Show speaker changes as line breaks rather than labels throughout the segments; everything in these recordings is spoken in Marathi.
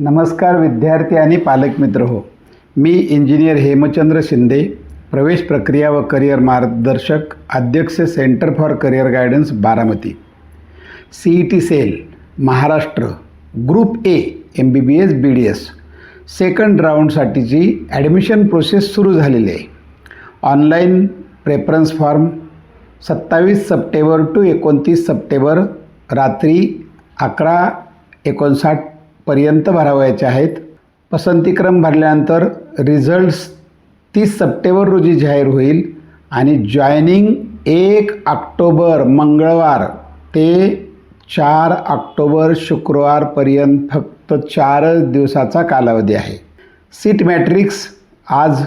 नमस्कार विद्यार्थी आणि पालक मित्र हो. मी इंजिनियर हेमचंद्र शिंदे प्रवेश प्रक्रिया व करिअर मार्गदर्शक अध्यक्ष centre for career guidance Baramati. C E T cell Maharashtra group A M B B S B D S second राऊंडसाठीची admission process सुरू झालेली आहे. ऑनलाईन प्रेफरन्स फॉर्म सत्तावीस सप्टेंबर टू एकोणतीस सप्टेंबर रात्री अकरा एकोणसाठ पर्यंत भरावयाचे आहेत. पसंतीक्रम भरल्यानंतर रिझल्ट्स तीस सप्टेंबर रोजी जाहीर होईल आणि जॉईनिंग एक ऑक्टोबर मंगळवार ते चार ऑक्टोबर शुक्रवारपर्यंत फक्त चारच दिवसाचा कालावधी आहे. सीट मॅट्रिक्स आज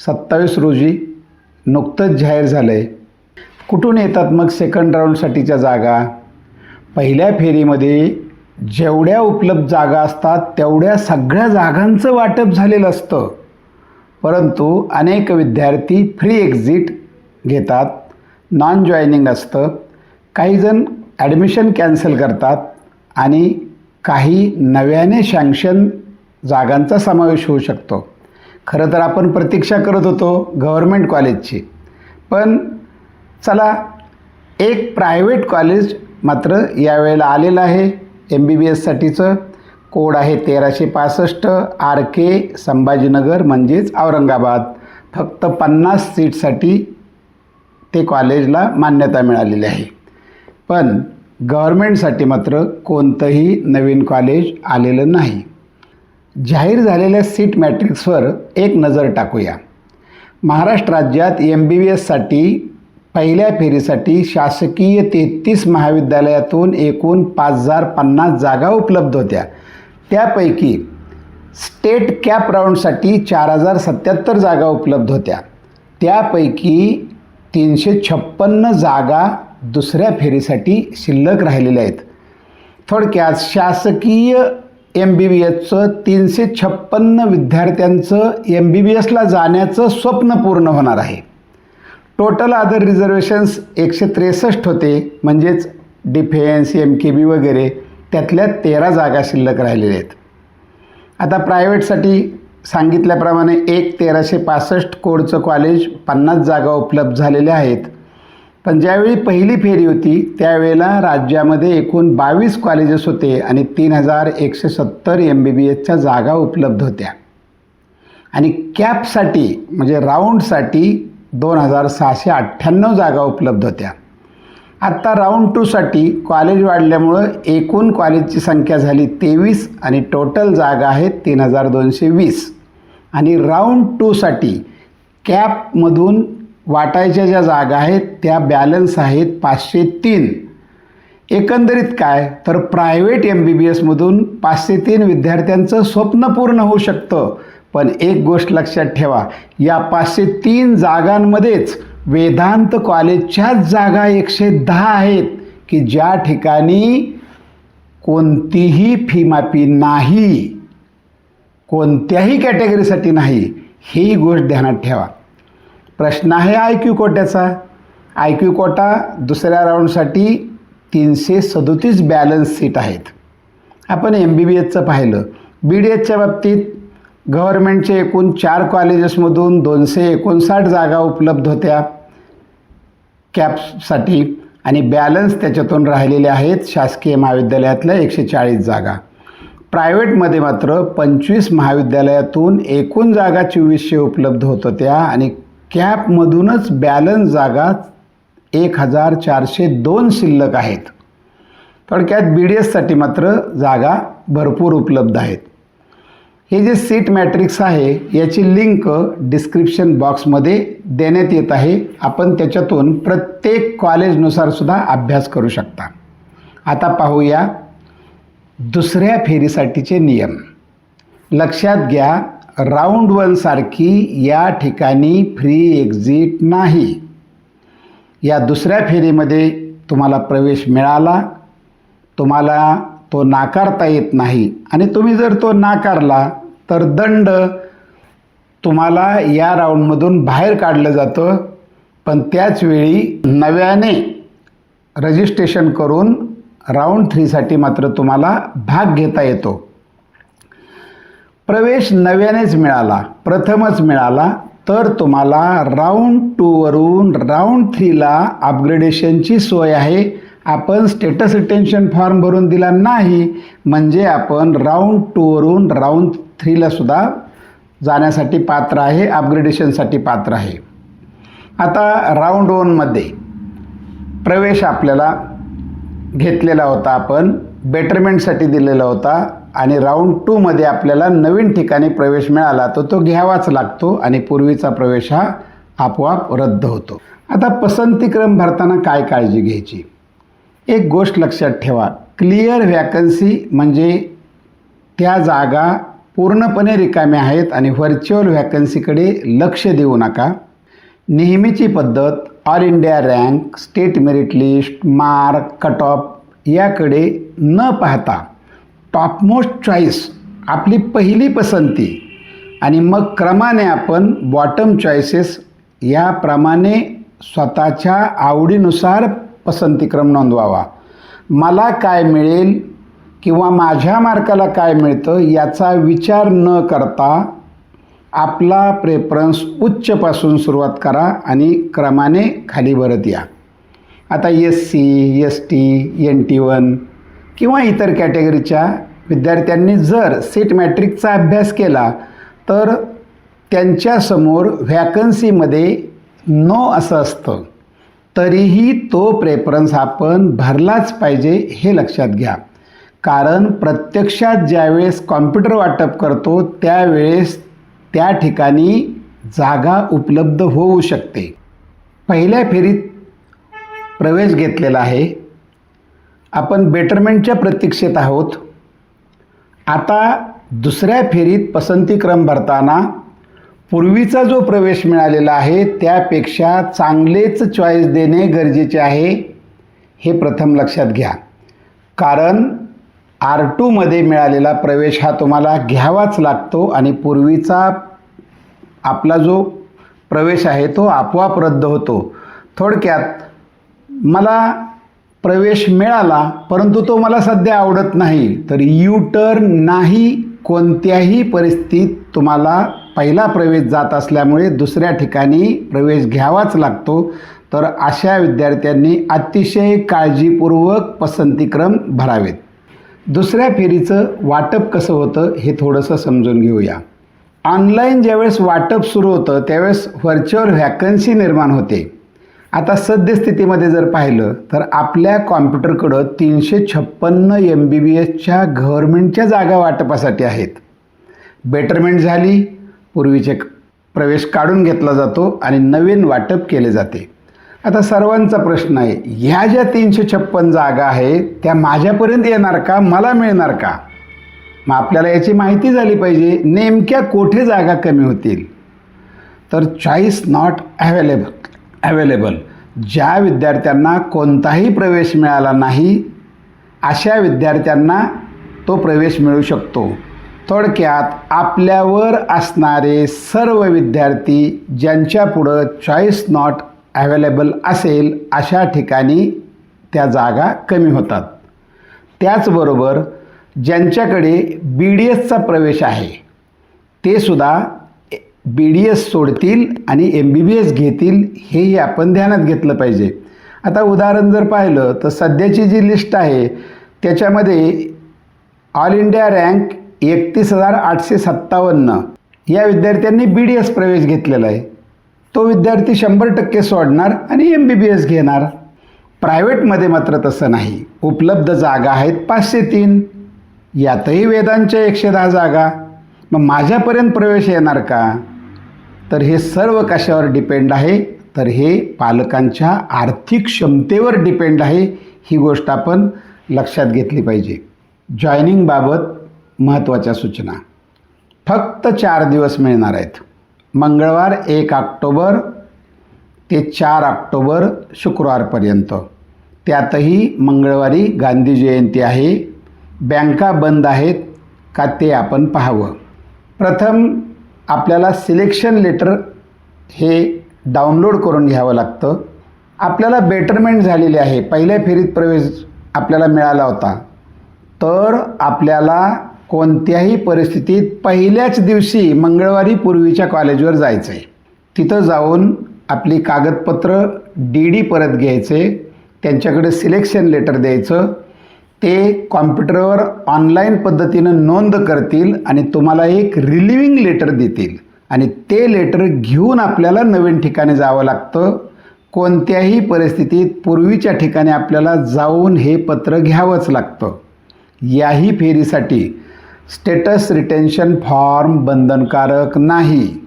सत्तावीस रोजी नुकतंच जाहीर झालं आहे कुठून येतात मग सेकंड राऊंडसाठीच्या जागा? पहिल्या फेरीमध्ये जेवढ्या उपलब्ध जागा असतात तेवढ्या सगळ्या जागांचं वाटप झालेलं असतं. परंतु अनेक विद्यार्थी फ्री एक्झिट घेतात नॉन जॉईनिंग असतं काहीजण ॲडमिशन कॅन्सल करतात आणि काही नव्याने सँक्शन जागांचा समावेश होऊ शकतो. खरं तर आपण प्रतीक्षा करत होतो गव्हर्मेंट कॉलेजची पण चला एक प्रायव्हेट कॉलेज मात्र यावेळेला आलेलं आहे. एम बी बी एससाठीचं कोड आहे तेराशे पासष्ट आर के संभाजीनगर म्हणजेच औरंगाबाद. फक्त पन्नास सीटसाठी ते कॉलेजला मान्यता मिळालेली आहे. पण गव्हर्मेंटसाठी मात्र कोणतंही नवीन कॉलेज आलेलं नाही. जाहीर झालेल्या सीट मॅट्रिक्सवर एक नजर टाकूया. महाराष्ट्र राज्यात एम बी बी एससाठी पहिल्या फेरीसाठी शासकीय तेहतीस महाविद्यालयातून एकूण पाच हजार पन्नास जागा उपलब्ध होत्या. त्यापैकी स्टेट कॅप राऊंडसाठी चार हजार सत्याहत्तर जागा उपलब्ध होत्या. त्यापैकी तीनशे छप्पन्न जागा दुसऱ्या फेरीसाठी शिल्लक राहिलेल्या आहेत. थोडक्यात शासकीय एम बी बी एसचं तीनशे छप्पन्न विद्यार्थ्यांचं एम बी बी एसला जाण्याचं स्वप्न पूर्ण होणार आहे. टोटल अदर रिझर्वेशन्स एकशे त्रेसष्ट होते. म्हणजेच डिफेन्स एम के बी वगैरे त्यातल्या तेरा जागा शिल्लक राहिलेल्या आहेत. आता प्रायव्हेटसाठी सांगितल्याप्रमाणे एक तेराशे पासष्ट कोडचं कॉलेज पन्नास जागा उपलब्ध झालेल्या आहेत. पण ज्यावेळी पहिली फेरी होती त्यावेळेला राज्यामध्ये एकूण बावीस कॉलेजेस होते आणि तीन हजार एकशे सत्तर एम बी बी एसच्या जागा उपलब्ध होत्या. आणि कॅपसाठी म्हणजे राऊंडसाठी दोन हजार सहाशे अठ्ठ्याण्णव जागा उपलब्ध होत्या. आत्ता राऊंड टूसाठी कॉलेज वाढल्यामुळं एकूण कॉलेजची संख्या झाली तेवीस आणि टोटल जागा आहेत तीन हजार दोनशे वीस. आणि राऊंड टूसाठी कॅपमधून वाटायच्या ज्या जागा आहेत त्या बॅलन्स आहेत पाचशे तीन. एकंदरीत काय? तर प्रायव्हेट एम बी बी एसमधून पाचशे तीन विद्यार्थ्यांचं स्वप्न पूर्ण होऊ शकतं. पण एक गोष्ट लक्षात ठेवा या पाचशे तीन जागांमध्येच वेदांत कॉलेजच्याच जागा एकशे दहा आहेत की ज्या ठिकाणी कोणतीही फी माफी नाही कोणत्याही कॅटेगरीसाठी नाही ही गोष्ट ध्यानात ठेवा. प्रश्न आहे आय क्यू कोट्याचा. आय क्यू कोटा दुसऱ्या राऊंडसाठी तीनशे सदोतीस बॅलन्स सीट आहेत. आपण एम बी बी एसचं पाहिलं. बी डी एचच्या बाबतीत गव्हर्मेंटचे एकूण चार कॉलेजेसमधून दोनशे एकोणसाठ जागा उपलब्ध होत्या. कॅप्ससाठी आणि बॅलन्स त्याच्यातून राहिलेले आहेत शासकीय महाविद्यालयातल्या एकशे चाळीस जागा. प्रायव्हेटमध्ये मात्र पंचवीस महाविद्यालयातून एकूण जागा चोवीसशे उपलब्ध होत होत्या आणि कॅपमधूनच बॅलन्स जागा एक हजार चारशे दोन शिल्लक आहेत. थोडक्यात बी डी एससाठी मात्र जागा भरपूर उपलब्ध आहेत. हे जे सीट मॅट्रिक्स आहे याची लिंक डिस्क्रिप्शन बॉक्समध्ये देण्यात येत आहे. आपण त्याच्यातून प्रत्येक कॉलेजनुसार सुद्धा अभ्यास करू शकता. आता पाहूया दुसऱ्या फेरीसाठीचे नियम. लक्षात घ्या राऊंड वनसारखी या ठिकाणी फ्री एक्झिट नाही. या दुसऱ्या फेरीमध्ये तुम्हाला प्रवेश मिळाला. तुम्हाला तो नाकारता येत नाही. आणि तुम्ही जर तो नाकारला तर दंड तुम्हाला या राऊंडमधून बाहेर काढलं जातं. पण त्याचवेळी नव्याने रजिस्ट्रेशन करून राऊंड थ्रीसाठी मात्र तुम्हाला भाग घेता येतो. प्रवेश नव्यानेच मिळाला प्रथमच मिळाला तर तुम्हाला राऊंड टूवरून राऊंड थ्रीला अपग्रेडेशनची सोय आहे. आपण स्टेटस रिटेन्शन फॉर्म भरून दिला नाही म्हणजे आपण राऊंड टूवरून राऊंड थ्रीला सुद्धा जाण्यासाठी पात्र आहे अपग्रेडेशनसाठी पात्र आहे. आता राऊंड वनमध्ये प्रवेश आपल्याला घेतलेला होता आपण बेटरमेंटसाठी दिलेला होता आणि राऊंड टूमध्ये आपल्याला नवीन ठिकाणी प्रवेश मिळाला तर तो घ्यावाच लागतो आणि पूर्वीचा प्रवेश हा आपोआप रद्द होतो. आता पसंतीक्रम भरताना काय काळजी घ्यायची? एक गोष्ट लक्षात ठेवा. क्लिअर व्हॅकन्सी म्हणजे त्या जागा पूर्णपणे रिकाम्या आहेत आणि व्हर्च्युअल व्हॅकन्सीकडे लक्ष देऊ नका. नेहमीची पद्धत all India rank state merit list mark cut off याकडे न पाहता टॉपमोस्ट चॉईस आपली पहिली पसंती आणि मग क्रमाने आपण बॉटम चॉईसेस याप्रमाणे स्वतःच्या आवडीनुसार पसंतीक्रम नोंदवावा. मला काय मिळेल किंवा माझ्या मार्काला काय मिळतं याचा विचार न करता आपला प्रेफरन्स उच्चपासून सुरुवात करा आणि क्रमाने खाली भरत या. आता S C S T N T one किंवा इतर कॅटेगरीच्या विद्यार्थ्यांनी जर सीट मॅट्रिकचा अभ्यास केला तर त्यांच्यासमोर व्हॅकन्सीमध्ये नो असं असतं. तरीही तो प्रेफरन्स आपण भरलाच पाहिजे हे लक्षात घ्या. कारण प्रत्यक्षात ज्यावेळेस कॉम्प्युटर वाटप करतो त्यावेळेस त्या ठिकाणी जागा उपलब्ध होऊ शकते. पहिल्या फेरीत प्रवेश घेतलेला आहे. आपण बेटरमेंटच्या प्रतीक्षेत आहोत. आता दुसऱ्या फेरीत पसंतीक्रम भरताना पूर्वीचा जो प्रवेश मिळालेला आहे त्यापेक्षा चांगलेच चॉईस देणे गरजेचे आहे हे प्रथम लक्षात घ्या. कारण आर टूमध्ये मिळालेला प्रवेश हा तुम्हाला घ्यावाच लागतो आणि पूर्वीचा आपला जो प्रवेश आहे तो आपोआप रद्द होतो. थोडक्यात मला प्रवेश मिळाला परंतु तो मला सध्या आवडत नाही. तर यू टर्न नाही कोणत्याही परिस्थितीत तुम्हाला पहिला प्रवेश जात असल्यामुळे दुसऱ्या ठिकाणी प्रवेश घ्यावाच लागतो. तर अशा विद्यार्थ्यांनी अतिशय काळजीपूर्वक पसंतीक्रम भरावेत. दुसऱ्या फेरीचं वाटप कसं होतं हे थोडंसं समजून घेऊया. ऑनलाईन ज्यावेळेस वाटप सुरू होतं त्यावेळेस व्हर्च्युअल व्हॅकन्सी निर्माण होते. आता सद्यस्थितीमध्ये जर पाहिलं तर आपल्या कॉम्प्युटरकडं तीनशे छप्पन्न एम बी बी एसच्या गव्हर्मेंटच्या जागा वाटपासाठी आहेत. बेटरमेंट झाली पूर्वीचे प्रवेश काढून घेतला जातो आणि नवीन वाटप केले जाते. आता सर्वांचा प्रश्न आहे ह्या ज्या तीनशे छप्पन जागा आहे त्या माझ्यापर्यंत येणार का मला मिळणार का? मग आपल्याला याची माहिती झाली पाहिजे नेमक्या कोठे जागा कमी होतील? तर चॉईस नॉट अवेलेबल अवेलेबल ज्या विद्यार्थ्यांना कोणताही प्रवेश मिळाला नाही अशा विद्यार्थ्यांना तो प्रवेश मिळू शकतो. थोडक्यात आपल्यावर असणारे सर्व विद्यार्थी ज्यांच्यापुढं चॉईस नॉट ॲवेलेबल असेल अशा ठिकाणी त्या जागा कमी होतात. त्याचबरोबर ज्यांच्याकडे बी डी एसचा प्रवेश आहे ते सुद्धा बी डी एस सोडतील आणि एम बी बी एस घेतील हेही आपण ध्यानात घेतलं पाहिजे. आता उदाहरण जर पाहिलं तर सध्याची जी लिस्ट आहे त्याच्यामध्ये ऑल इंडिया रँक एकतीस हजार आठशे सत्तावन्न. या विद्यार्थ्यांनी बी डी एस प्रवेश घेतलेला आहे. तो विद्यार्थी शंभर टक्के सोडणार आणि एम बी बी एस घेणार. प्रायव्हेटमध्ये मात्र तसं नाही. उपलब्ध जागा आहेत पाचशे तीन. यातही वेदांच्या एकशे दहा जागा. मग माझ्यापर्यंत प्रवेश येणार का? तर हे सर्व कशावर डिपेंड आहे? तर हे पालकांच्या आर्थिक क्षमतेवर डिपेंड आहे. ही गोष्ट आपण लक्षात घेतली पाहिजे. जॉईनिंगबाबत महत्त्वाच्या सूचना. फक्त चार दिवस मिळणार आहेत. मंगळवार एक ऑक्टोबर ते चार ऑक्टोबर शुक्रवारपर्यंत. त्यातही मंगळवारी गांधी जयंती आहे. बँका बंद आहेत का ते आपण पाहावं. प्रथम आपल्याला सिलेक्शन लेटर हे डाउनलोड करून घ्यावं लागतं. आपल्याला बेटरमेंट झालेली आहे. पहिल्या फेरीत प्रवेश आपल्याला मिळाला होता. तर आपल्याला कोणत्याही परिस्थितीत पहिल्याच दिवशी मंगळवारी पूर्वीच्या कॉलेजवर जायचं आहे तिथं जाऊन आपली कागदपत्र डी डी परत घ्यायचे त्यांच्याकडे सिलेक्शन लेटर द्यायचं ते कॉम्प्युटरवर ऑनलाईन पद्धतीनं नोंद करतील आणि तुम्हाला एक रिलिव्हिंग लेटर देतील. आणि ते लेटर घेऊन आपल्याला नवीन ठिकाणी जावं लागतं. कोणत्याही परिस्थितीत पूर्वीच्या ठिकाणी आपल्याला जाऊन हे पत्र घ्यावंच लागतं. याही फेरीसाठी स्टेटस रिटेन्शन फॉर्म बंधनकारक नाही.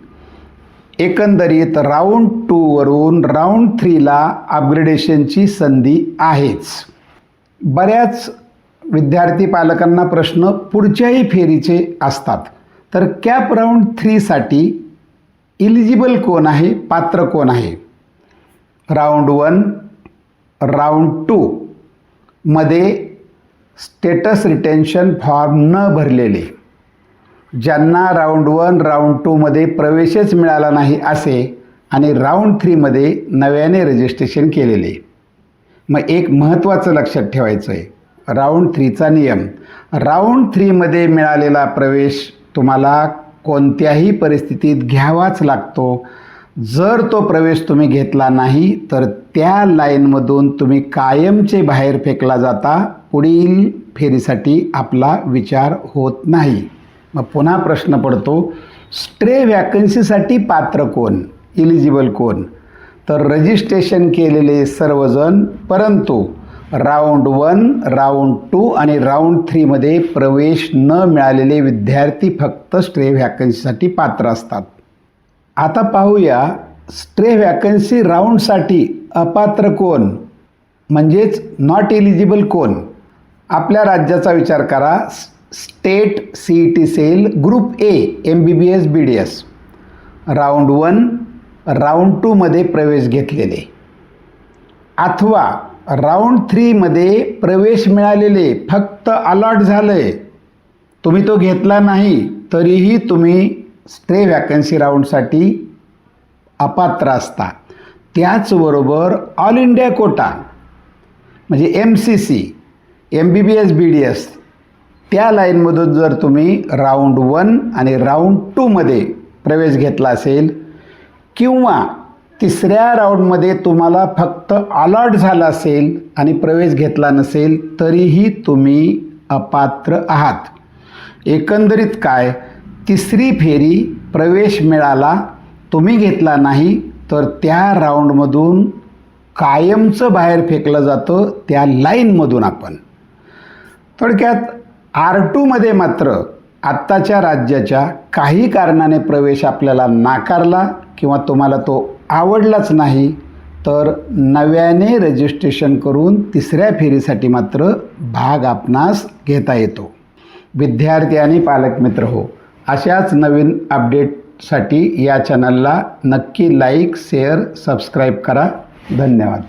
एकंदरीत राऊंड टूवरून राऊंड थ्रीला अपग्रेडेशनची संधी आहेच. बऱ्याच विद्यार्थी पालकांना प्रश्न पुढच्याही फेरीचे असतात. तर कॅप राऊंड थ्रीसाठी इलिजिबल कोण आहे? पात्र कोण आहे? राऊंड वन राऊंड टू मध्ये स्टेटस रिटेन्शन फॉर्म न भरलेले ज्यांना राऊंड वन राऊंड टूमध्ये प्रवेशच मिळाला नाही असे आणि राऊंड थ्रीमध्ये नव्याने रजिस्ट्रेशन केलेले. मग एक महत्त्वाचं लक्षात ठेवायचं आहे राऊंड थ्रीचा नियम. राऊंड थ्रीमध्ये मिळालेला प्रवेश तुम्हाला कोणत्याही परिस्थितीत घ्यावाच लागतो. जर तो प्रवेश तुम्ही घेतला नाही तर त्या लाईनमधून तुम्ही कायमचे बाहेर फेकला जाता पुढील फेरीसाठी आपला विचार होत नाही. मग पुन्हा प्रश्न पडतो स्ट्रे वॅकन्सीसाठी पात्र कोण? इलिजिबल कोण? तर रजिस्ट्रेशन केलेले सर्वजण परंतु राऊंड वन राऊंड टू आणि राऊंड थ्रीमध्ये प्रवेश न मिळालेले विद्यार्थी फक्त स्ट्रे व्हॅकन्सीसाठी पात्र असतात. आता पाहूया स्ट्रे व्हॅकन्सी राऊंडसाठी अपात्र कोण? म्हणजेच नॉट एलिजिबल कोण? आपल्या राज्याचा विचार करा. State C E T cell group A M B B S B D S round one round टूमध्ये प्रवेश घेतलेले. अथवा राऊंड थ्रीमध्ये प्रवेश मिळालेले फक्त अलॉट झालं आहे तुम्ही तो घेतला नाही तरीही तुम्ही स्ट्रे वॅकन्सी राऊंडसाठी अपात्र असता. त्याचबरोबर ऑल इंडिया कोटा म्हणजे M C C M B B S B D S त्या लाईनमधून जर तुम्ही राऊंड वन आणि राऊंड टूमध्ये प्रवेश घेतला असेल किंवा तिसऱ्या राऊंडमध्ये तुम्हाला फक्त अलॉट झाला असेल आणि प्रवेश घेतला नसेल तरीही तुम्ही अपात्र आहात. एकंदरीत काय? तिसरी फेरी प्रवेश मिळाला तुम्ही घेतला नाही तर त्या राऊंडमधून कायमचं बाहेर फेकलं जातं त्या लाईनमधून आपण. थोडक्यात आर टूमध्ये मात्र आत्ताच्या राज्याच्या काही कारणाने प्रवेश आपल्याला नाकारला किंवा तुम्हाला तो आवडलाच नाही तर नव्याने रजिस्ट्रेशन करून तिसऱ्या फेरीसाठी मात्र भाग आपणास घेता येतो. विद्यार्थी आणि पालक मित्र हो अशाच नवीन अपडेटसाठी या चॅनलला नक्की लाईक शेअर सबस्क्राईब करा. धन्यवाद.